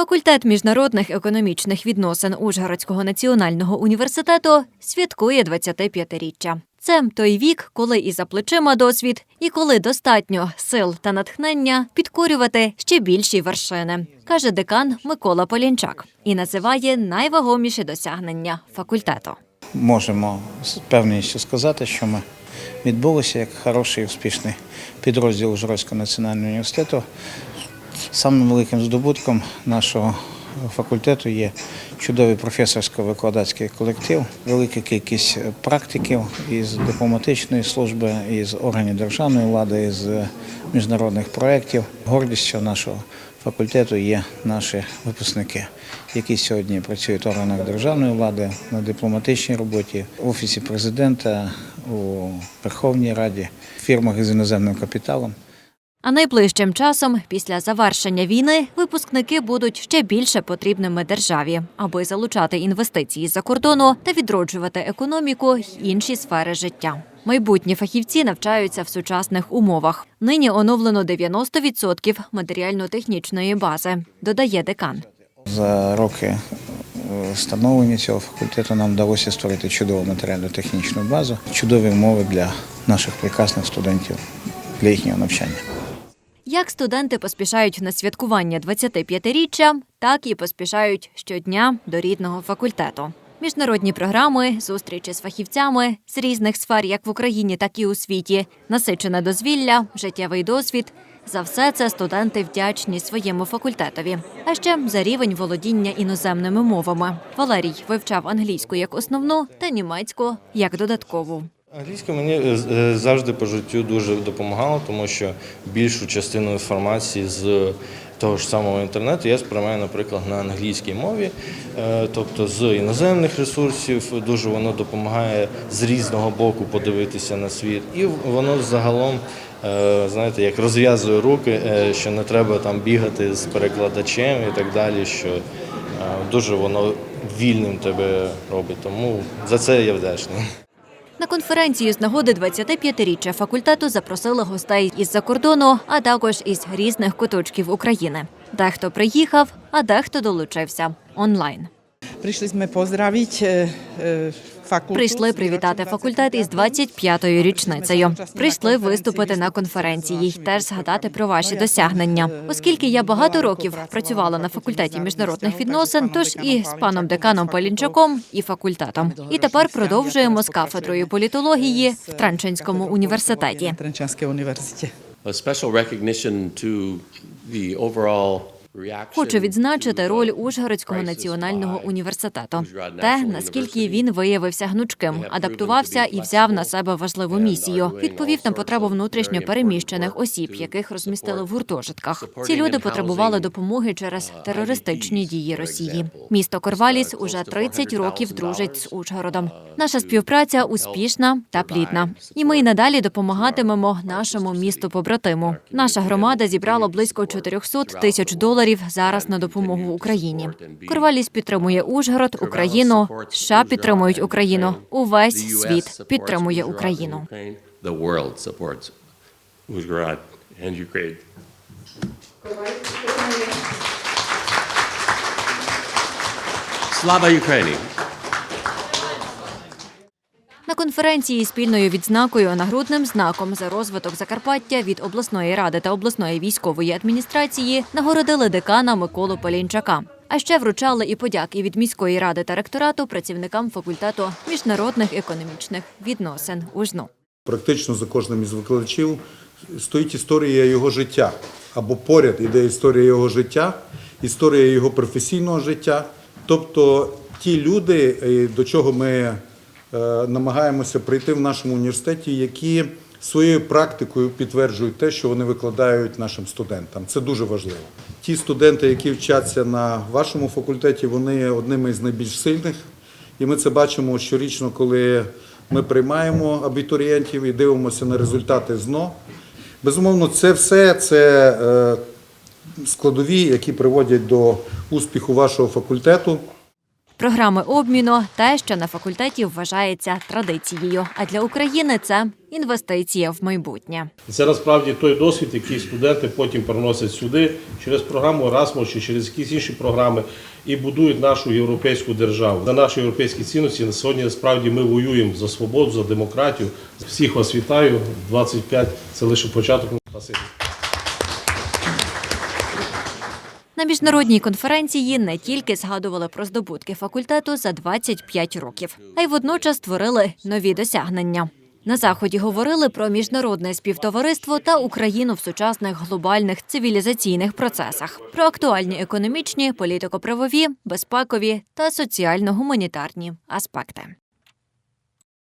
Факультет міжнародних економічних відносин Ужгородського національного університету святкує 25-річчя. Це той вік, коли і за плечима досвід, і коли достатньо сил та натхнення підкорювати ще більші вершини, каже декан Микола Полінчак і називає найвагоміші досягнення факультету. можемо з певністю сказати, що ми відбулися як хороший успішний підрозділ Ужгородського національного університету. Самим великим здобутком нашого факультету є чудовий професорсько-викладацький колектив, велика кількість практиків із дипломатичної служби, із органів державної влади, із міжнародних проєктів. Гордістю нашого факультету є наші випускники, які сьогодні працюють в органах державної влади на дипломатичній роботі, в офісі президента, у Верховній Раді, фірмах із іноземним капіталом. А найближчим часом, після завершення війни, випускники будуть ще більше потрібними державі, аби залучати інвестиції з-за кордону та відроджувати економіку й інші сфери життя. Майбутні фахівці навчаються в сучасних умовах. Нині оновлено 90% матеріально-технічної бази, додає декан. За роки е, становлення цього факультету нам вдалося створити чудову матеріально-технічну базу, чудові умови для наших прекрасних студентів для їхнього навчання. Як студенти поспішають на святкування 25-річчя, так і поспішають щодня до рідного факультету. Міжнародні програми, зустрічі з фахівцями з різних сфер, як в Україні, так і у світі, насичене дозвілля, життєвий досвід. За все це студенти вдячні своєму факультетові, а ще за рівень володіння іноземними мовами. Валерій вивчав англійську як основну та німецьку як додаткову. Англійська мені е, е, завжди по життю дуже допомагала, тому що більшу частину інформації з того ж самого інтернету я сприймаю, наприклад, на англійській мові, Е, тобто з іноземних ресурсів дуже воно допомагає з різного боку подивитися на світ, і воно загалом. Знаєте, як розв'язує руки, що не треба там бігати з перекладачем і так далі, що дуже воно вільним тебе робить. Тому за це я вдячний. На конференцію з нагоди 25-річчя факультету запросили гостей із-за кордону, а також із різних куточків України. Дехто приїхав, а дехто долучився онлайн. Прийшли ми поздравити факультет. Прийшли привітати факультет із 25-ю річницею. Прийшли виступити на конференції й теж згадати про ваші досягнення. Оскільки я багато років працювала на факультеті міжнародних відносин, тож і з паном деканом Полінчаком, і факультетом. І тепер продовжуємо з кафедрою політології в Тренчинському університеті. Тренчанський університет. Хочу відзначити роль Ужгородського національного університету. Те, наскільки він виявився гнучким, адаптувався і взяв на себе важливу місію. Відповів на потребу внутрішньо переміщених осіб, яких розмістили в гуртожитках. Ці люди потребували допомоги через терористичні дії Росії. Місто Корваліс уже 30 років дружить з Ужгородом. Наша співпраця успішна та плідна. І ми й надалі допомагатимемо нашому місту побратиму. Наша громада зібрала близько 400 тисяч доларів зараз на допомогу Україні. Корваліс підтримує Ужгород, Україну. США підтримують Україну. Увесь світ підтримує Україну. Слава world На конференції спільною відзнакою нагрудним знаком за розвиток Закарпаття від обласної ради та обласної військової адміністрації нагородили декана Миколу Полінчака. А ще вручали і подяки від міської ради та ректорату працівникам факультету міжнародних економічних відносин УЖНУ. Практично за кожним із викладачів стоїть історія його життя. Або поряд іде історія його життя, історія його професійного життя. Тобто ті люди, е, до чого ми намагаємося прийти в нашому університеті, які своєю практикою підтверджують те, що вони викладають нашим студентам. Це дуже важливо. Ті студенти, які вчаться на вашому факультеті, вони одними з найбільш сильних. І ми це бачимо щорічно, коли ми приймаємо абітурієнтів і дивимося на результати ЗНО. Безумовно, це все це е, складові, які приводять до успіху вашого факультету. Програми обміну те, що на факультеті вважається традицією. А для України це інвестиція в майбутнє. Це насправді той досвід, який студенти потім переносять сюди через програму Erasmus чи через якісь інші програми і будують нашу європейську державу. За наші європейські цінності на сьогодні насправді ми воюємо за свободу, за демократію. Всіх вас вітаю. 25 – це лише початок. Спасибі. На міжнародній конференції не тільки згадували про здобутки факультету за 25 років, а й водночас створили нові досягнення. На заході говорили про міжнародне співтовариство та Україну в сучасних глобальних цивілізаційних процесах, про актуальні економічні, політико-правові, безпекові та соціально-гуманітарні аспекти.